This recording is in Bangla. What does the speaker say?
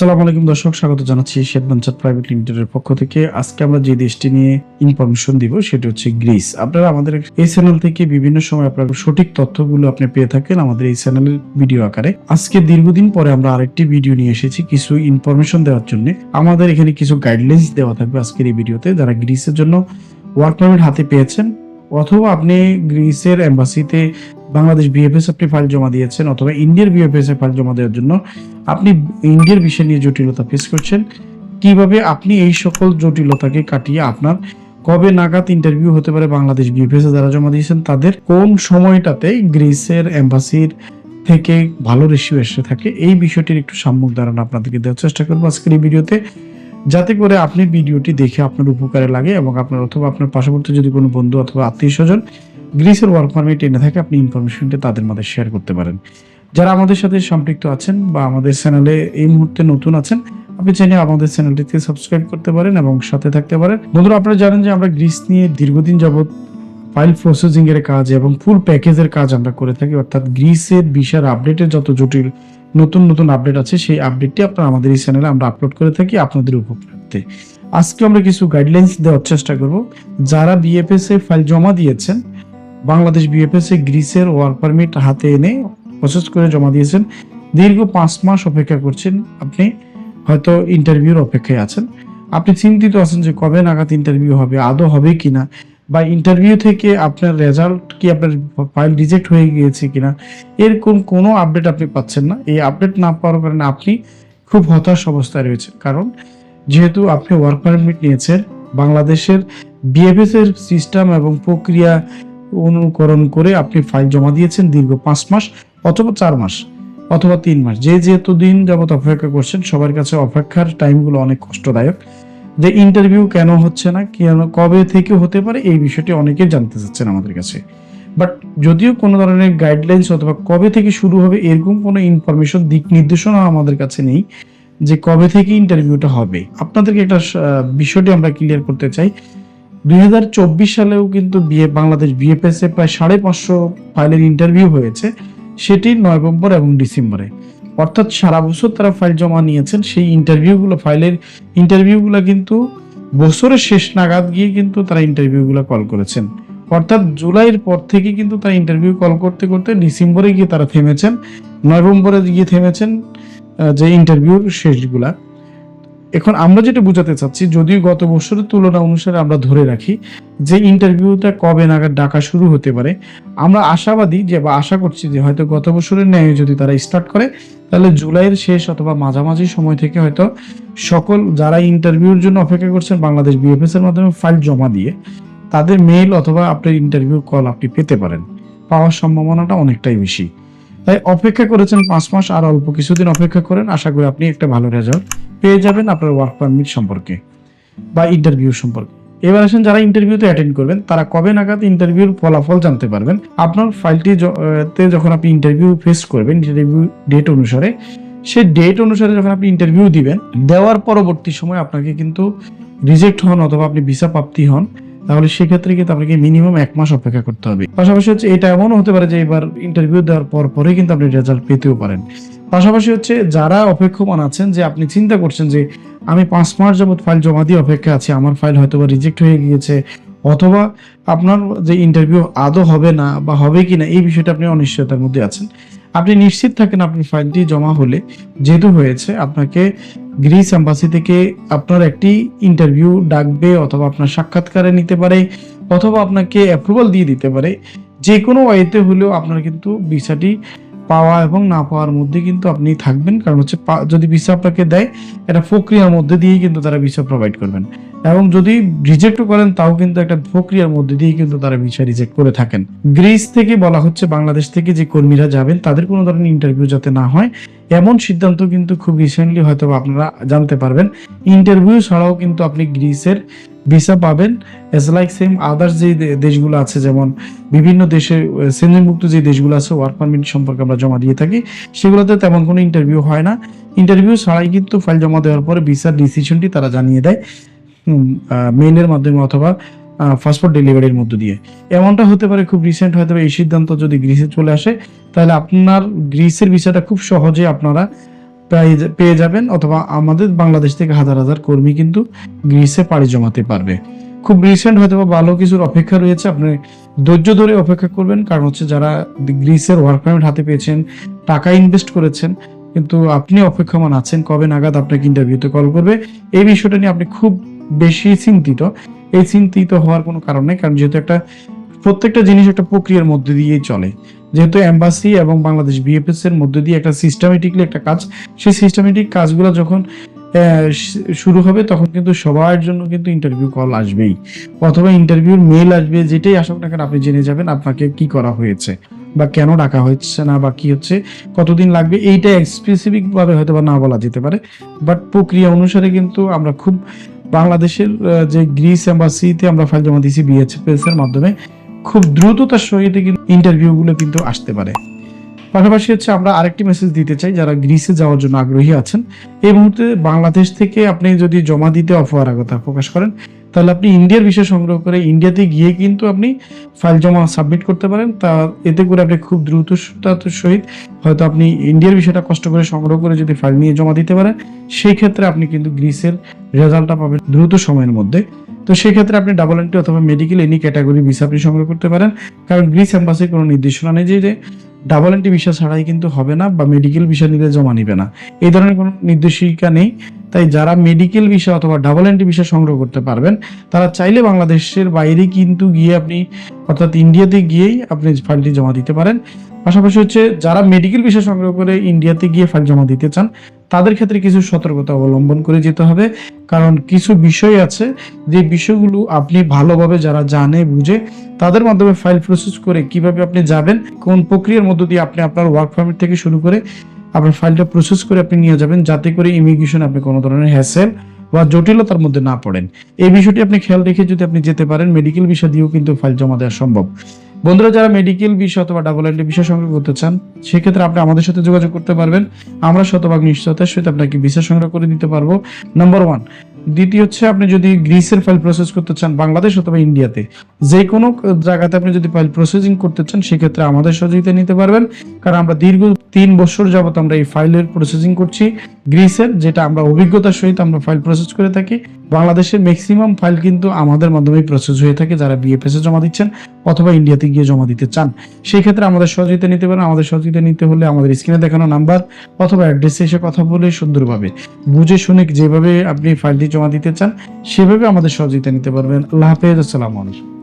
আসসালামু আলাইকুম দর্শক, স্বাগত জানাচ্ছি শেদবাঞ্চার প্রাইভেট লিমিটেডের পক্ষ থেকে। আজকে আমরা যে দেশটি নিয়ে ইনফরমেশন দিব, সেটি হচ্ছে গ্রিস আপনারা আমাদের এই চ্যানেল থেকে বিভিন্ন সময় আপনার সঠিক তথ্যগুলো আপনি পেয়ে থাকেন আমাদের এই চ্যানেলের ভিডিও আকারে। আজকে দীর্ঘদিন পরে আমরা আরেকটি ভিডিও নিয়ে এসেছি কিছু ইনফরমেশন দেওয়ার জন্য। আমাদের এখানে কিছু গাইডলাইন্স দেওয়া থাকবে আজকের এই ভিডিওতে যারা গ্রিসের জন্য ওয়ার্ক পারমিট হাতে পেয়েছেন, অথবা আপনি গ্রিসের এম্বাসিতে বাংলাদেশ বিএফএস আপনি ফাইল জমা দিয়েছেন অথবা ইন্ডিয়ার বিএফএস এ ফাইল জমা দেওয়ার জন্য আপনি ইন্ডিয়ার বিষয় নিয়ে জটিলতা ফেস করছেন। কীভাবে আপনি এই সকল জটিলতাকে কাটিয়ে আপনার কবে নাগাদ ইন্টারভিউ হতে পারে বাংলাদেশ বিএফএস যারা জমা দিয়েছেন, তাদের কোন সময়টাতে গ্রিসের এম্বাসির থেকে ভালো রেশিও এসে থাকে, এই বিষয়টির একটু সাম্যক ধারণা আপনাদেরকে দেওয়ার চেষ্টা করব। আজকের এই ভিডিওতে যাতে করে আপনি ভিডিওটি দেখে আপনার উপকারে লাগে এবং আপনার অথবা আপনার পার্শ্ববর্তী যদি কোনো বন্ধু অথবা আত্মীয় স্বজন গ্রিসের ওয়ার্ক পারমিট এনে থাকে, আপনি ইনফরমেশনটা তাদের মধ্যে শেয়ার করতে পারেন। যারা আমাদের সাথে সম্পৃক্ত আছেন বা আমাদের চ্যানেলে এই মুহূর্তে নতুন আছেন, আপনি চাইলে আমাদের চ্যানেলটিতে সাবস্ক্রাইব করতে পারেন এবং সাথে থাকতে পারেন। বন্ধুরা, আপনারা জানেন যে আমরা গ্রিস নিয়ে দীর্ঘদিন যাবৎ ফাইল প্রসেসিং এর কাজ এবং ফুল প্যাকেজের কাজ আমরা করে থাকি, অর্থাৎ গ্রিসের বিশার আপডেটের যত জটিল নতুন নতুন আপডেট আছে, সেই আপডেটটি আপনারা আমাদের এই চ্যানেলে আমরা আপলোড করে থাকি আপনাদের উপকৃতে আজকে আমরা কিছু গাইডলাইন্স দেওয়ার চেষ্টা করব। যারা বিএফএস এ ফাইল জমা দিয়েছেন, বাংলাদেশ বিএফএস এ গ্রিসের ওয়ার্ক পারমিট হাতে এনে প্রসেস করে জমা দিয়েছেন, দীর্ঘ পাঁচ মাস অপেক্ষা করছেন আপনি, হয়তো ইন্টারভিউর অপেক্ষায় আছেন। আপনি চিন্তিত আছেন যে কবে নাগাদ ইন্টারভিউ হবে, আদৌ হবে কিনা? বা ইন্টারভিউ থেকে আপনার রেজাল্ট কি আপনার ফাইল রিজেক্ট হয়ে গিয়েছে কিনা এরকম কোনো আপডেট আপনি পাচ্ছেন না। এই আপডেট না পাওয়ার কারণে আপনি খুব হতাশ অবস্থায় রয়েছেন। কারণ যেহেতু আপনি ওয়ার্ক পারমিট নিয়েছেন, বাংলাদেশের বিএফএস এর সিস্টেম এবং প্রক্রিয়া অনুকরণ করে আপনি ফাইল জমা দিয়েছেন দীর্ঘ পাঁচ মাস অথবা চার মাস অথবা তিন মাস। যে যেহেতু দিন যাবৎ অপেক্ষা করছেন, সবার কাছে অপেক্ষার টাইমগুলো অনেক কষ্টদায়ক। যে ইন্টারভিউ কেন হচ্ছে না, কেন, কবে থেকে হতে পারে, এই বিষয়টি অনেকে জানতে চাচ্ছেন আমাদের কাছে। বাট যদিও কোনো ধরনের গাইডলাইন্স অথবা কবে থেকে শুরু হবে, এরকম কোনো ইনফরমেশন দিক নির্দেশনা আমাদের কাছে নেই যে কবে থেকে ইন্টারভিউটা হবে। আপনাদেরকে একটা বিষয়টি আমরা ক্লিয়ার করতে চাই। দুই হাজার চব্বিশ সালেও কিন্তু বিএ, বাংলাদেশ বিএফএস এ প্রায় সাড়ে পাঁচশো ফাইলের ইন্টারভিউ হয়েছে, সেটি নভেম্বর এবং ডিসেম্বরে। অর্থাৎ সারা বছর তারা ফাইল জমা নিয়েছেন, সেই ইন্টারভিউগুলো ফাইলের ইন্টারভিউগুলো কিন্তু বছরের শেষ নাগাদ গিয়ে কিন্তু তারা ইন্টারভিউগুলো কল করেছেন। অর্থাৎ জুলাইয়ের পর থেকে কিন্তু তারা ইন্টারভিউ কল করতে করতে ডিসেম্বরে গিয়ে তারা থেমেছেন, নভেম্বরে গিয়ে থেমেছেন যে ইন্টারভিউর শেষগুলা। এখন আমরা যেটা বোঝাতে চাচ্ছি, যদিও গত বছরের তুলনা অনুসারে আমরা ধরে রাখি যে ইন্টারভিউটা কবে নাগাদ ডাকা শুরু হতে পারে, আমরা আশাবাদী যে বা আশা করছি যে হয়তো গত বছরের ন্যায় যদি তারা স্টার্ট করে, তাহলে জুলাইয়ের শেষ অথবা মাঝামাঝি সময় থেকে হয়তো সকল যারা ইন্টারভিউর জন্য অপেক্ষা করছেন, বাংলাদেশ বিএফএস এর মাধ্যমে ফাইল জমা দিয়ে তাদের মেইল অথবা আপনার ইন্টারভিউ কল আপনি পেতে পারেন। পাওয়ার সম্ভাবনাটা অনেকটাই বেশি। তাই অপেক্ষা করেছেন পাঁচ মাস আর অল্প কিছুদিন অপেক্ষা করেন। আশা করি আপনি একটা ভালো রেজাল্ট পেয়ে যাবেন আপনার ওয়ার্ক পারমিট সম্পর্কে বা ইন্টারভিউ সম্পর্কে। এবার আসেন যারা ইন্টারভিউতে অ্যাটেন্ড করবেন, তারা কবে নাগাদ ইন্টারভিউর ফলাফল জানতে পারবেন। আপনার ফাইলটি তে যখন আপনি ইন্টারভিউ ফেস করবেন ইন্টারভিউ ডেট অনুসারে, সেই ডেট অনুসারে যখন আপনি ইন্টারভিউ দিবেন, দেওয়ার পরবর্তী সময় আপনাকে কিন্তু রিজেক্ট হন অথবা আপনি ভিসা প্রাপ্তি হন। তাহলে সেক্ষেত্রে কিন্তু আপনাকে মিনিমাম এক মাস অপেক্ষা করতে হবে। পাশাপাশি হচ্ছে এটা এমনও হতে পারে যে এবার ইন্টারভিউ দেওয়ার পর পরে কিন্তু আপনি রেজাল্ট পেতেও পারেন। পাশাপাশি হচ্ছে যারা অপেক্ষমান আছেন যে আপনি চিন্তা করছেন যে আমি পাঁচ মাস যাবত ফাইল জমা দিয়ে অপেক্ষা আছি, আমার ফাইল হয়তো বা রিজেক্ট হয়ে গিয়েছে, অথবা আপনার যে ইন্টারভিউ আদৌ হবে না বা হবে কি না এই বিষয়টা আপনি অনিশ্চয়তার মধ্যে আছেন। আপনি নিশ্চিত থাকেন আপনার ফাইলটি জমা হলে, যেহেতু হয়েছে, আপনাকে গ্রিস এম্বাসি থেকে আপনার একটি ইন্টারভিউ ডাকবে অথবা আপনার সাক্ষাৎকারে নিতে পারে, অথবা আপনাকে অ্যাপ্রুভাল দিয়ে দিতে পারে। যে কোনো ওয়েতে হলেও আপনার কিন্তু ভিসাটি পাওয়া এবং না পাওয়ার মধ্যে কিন্তু আপনি থাকবেন। কারণ হচ্ছে যদি ভিসা আপনাকে দেয়, এটা প্রক্রিয়ার মধ্যে দিয়েই কিন্তু তারা ভিসা প্রোভাইড করবেন। এবং যদি রিজেক্টও করেন, তাও কিন্তু একটা প্রক্রিয়ার মধ্যে দিয়ে কিন্তু তারা ভিসা রিজেক্ট করে থাকেন। গ্রিস থেকে বলা হচ্ছে, বাংলাদেশ থেকে যে কর্মীরা যাবেন, তাদের কোনো ধরনের ইন্টারভিউ যাতে না হয়, এমন সিদ্ধান্ত কিন্তু খুব রিসেন্টলি হয়তো আপনারা জানতে পারবেন। ইন্টারভিউ ছাড়াও কিন্তু আপনি গ্রিসের ভিসা পাবেন। এজ লাইক সেম আদার্স যে দেশগুলো আছে, যেমন বিভিন্ন দেশে সেঞ্জনমুক্ত যে দেশগুলো আছে ওয়ার্ক পারমিট সম্পর্কে আমরা জমা দিয়ে থাকি, সেগুলোতে তেমন কোনো ইন্টারভিউ হয় না। ইন্টারভিউ ছাড়াই কিন্তু ফাইল জমা দেওয়ার পরে ভিসার ডিসিশনটি তারা জানিয়ে দেয়। মেইলের মাধ্যমে অথবা পাসপোর্ট ডেলিভারির মধ্য দিয়ে। এমনটা হতে পারে খুব রিসেন্ট হয়তো এই সিদ্ধান্ত যদি গ্রিসে চলে আসে, তাহলে আপনার গ্রিসের ভিসাটা খুব সহজে আপনারা পেয়ে- যাবেন, অথবা আমাদের বাংলাদেশ থেকে হাজার হাজার কর্মী কিন্তু গ্রিসে পাড়ি জমাতে পারবে। খুব রিসেন্ট হয়তো ভালো কিছুর অপেক্ষা রয়েছে, আপনি ধৈর্য ধরে অপেক্ষা করবেন, কারণ হচ্ছে যারা গ্রিসের ওয়ার্ক পারমিট হাতে পেয়েছেন, টাকা ইনভেস্ট করেছেন, কিন্তু আপনি অপেক্ষমান আছেন, কবে নাগাদ আপনাকে ইন্টারভিউতে কল করবে, এই বিষয়টা নিয়ে আপনি খুব বেশি চিন্তিত। এই চিন্তিত হওয়ার কোনো কারণ নেই, কারণ যেহেতু একটা প্রত্যেকটা জিনিস একটা প্রক্রিয়ার মধ্যে দিয়েই চলে। যেহেতু এম্বাসি এবং বাংলাদেশ বিএফএস এর মধ্যে দিয়ে একটা সিস্টেমেটিকলি একটা কাজ, সেই সিস্টেমেটিক কাজগুলো যখন শুরু হবে তখন কিন্তু সবার জন্য কিন্তু ইন্টারভিউ কল আসবেই। অথবা ইন্টারভিউর মেল আসবে, যেটাই আসুক না কেন, আপনি জেনে যাবেন আপনাকে কি করা হয়েছে, বা কেন ডাকা হচ্ছে না, বা কি হচ্ছে, কতদিন লাগবে, এইটা স্পেসিফিক ভাবে হয়তো বা না বলা যেতে পারে। বাট প্রক্রিয়া অনুসারে কিন্তু আমরা খুব বাংলাদেশের যে গ্রিস এম্বাসিতে আমরা ফাইল জমা দিয়েছি বিএচএফএস এর মাধ্যমে, খুব দ্রুততার সহিত কিন্তু ইন্টারভিউ গুলো কিন্তু আসতে পারে। পাশাপাশি হচ্ছে আমরা আরেকটি মেসেজ দিতে চাই, যারা গ্রিসে যাওয়ার জন্য আগ্রহী আছেন। এই মুহূর্তে বাংলাদেশ থেকে আপনি যদি জমা দিতে অপরাগতা প্রকাশ করেন তাহলে আপনি ইন্ডিয়ার বিষয় সংগ্রহ করে ইন্ডিয়াতে গিয়ে কিন্তু আপনি ফাইল জমা সাবমিট করতে পারেন। তা এতে করে আপনি খুব দ্রুততার সহিত হয়তো আপনি ইন্ডিয়ার বিষয়টা কষ্ট করে সংগ্রহ করে যদি ফাইল নিয়ে জমা দিতে পারেন, সেই ক্ষেত্রে আপনি কিন্তু গ্রিসের রেজাল্টটা পাবেন দ্রুত সময়ের মধ্যে। তো সেই ক্ষেত্রে আপনি ডাবল এন্ট্রি অথবা মেডিকেল এনি ক্যাটাগরি ভিসা আপনি সংগ্রহ করতে পারেন। কারণ গ্রিস এম্বাসির কোনো নির্দেশনা নেই যে ডাবল এন্ট্রি ভিসা ছাড়াই কিন্তু হবে না বা মেডিকেল ভিসা নিলে জমা নিবে না। এই ধরনের কোনো নির্দেশিকা নেই। তাই যারা মেডিকেল বিষয় অথবা ডাবল এন্ট্রি বিষয় সংগ্রহ করতে পারবেন, তারা চাইলে বাংলাদেশের বাইরে কিন্তু গিয়ে আপনি অর্থাৎ ইন্ডিয়াতে গিয়েই আপনি ফাইলটি জমা দিতে পারেন। পাশাপাশি হচ্ছে যারা মেডিকেল বিষয় সংগ্রহ করে ইন্ডিয়াতে গিয়ে ফাইল জমা দিতে চান, তাদের ক্ষেত্রে কিছু সতর্কতা অবলম্বন করে যেতে হবে। কারণ কিছু বিষয় আছে, যে বিষয়গুলো আপনি ভালোভাবে যারা জানে, বুঝে, তাদের মাধ্যমে ফাইল প্রসেস করে কীভাবে আপনি যাবেন, কোন প্রক্রিয়ার মধ্য দিয়ে আপনি আপনার ওয়ার্ক পারমিট থেকে শুরু করে আপনার ফাইলটা প্রসেস করে আপনি নিয়ে যাবেন, যাতে করে ইমিগ্রেশন আপনি কোনো ধরনের হ্যাসেল বা জটিলতার মধ্যে না পড়েন। এই বিষয়টি আপনি খেয়াল রেখে যদি আপনি যেতে পারেন মেডিকেল বিষয় দিয়েও কিন্তু ফাইল জমা দেওয়া সম্ভব। বন্ধুরা, যারা মেডিকেল বিষয় অথবা ডাবল এন্ট্রি বিষয় সংগ্রহ করতে চান, সেক্ষেত্রে আপনি আমাদের সাথে যোগাযোগ করতে পারবেন। আমরা শতভাগ নিশ্চয়তার সহিত আপনাকে ভিসা সংগ্রহ করে দিতে পারব। নাম্বার ওয়ান দ্বিতীয় হচ্ছে আপনি যদি গ্রিসের ফাইল প্রসেস করতে চান, বাংলাদেশ অথবা ইন্ডিয়াতে যে কোনো জায়গাতে আপনি যদি ফাইল প্রসেসিং করতে চান, সেক্ষেত্রে আমাদের সহযোগিতা নিতে পারবেন। কারণ আমরা দীর্ঘ তিন বছর যাবত আমরা এই ফাইলের প্রসেসিং করছি। গ্রিসের, যেটা আমরা অভিজ্ঞতার সহিত আমরা ফাইল প্রসেস করে থাকি। বাংলাদেশের ম্যাক্সিমাম ফাইল কিন্তু আমাদের মাধ্যমেই প্রসেস হয়ে থাকে যারা বিএফএস এ জমা দিচ্ছেন অথবা ইন্ডিয়াতে গিয়ে জমা দিতে চান। সেই ক্ষেত্রে আমাদের সহযোগিতা নিতে পারেন। আমাদের সহযোগিতা নিতে হলে আমাদের স্ক্রিনে দেখানো নাম্বার অথবা অ্যাড্রেসে এসে কথা বলে সুন্দরভাবে বুঝে শুনে যেভাবে আপনি ফাইলটি জমা দিতে চান, সেভাবে আমাদের সহযোগিতা নিতে পারবেন। আল্লাহ হাফেজ। আসসালামু আলাইকুম।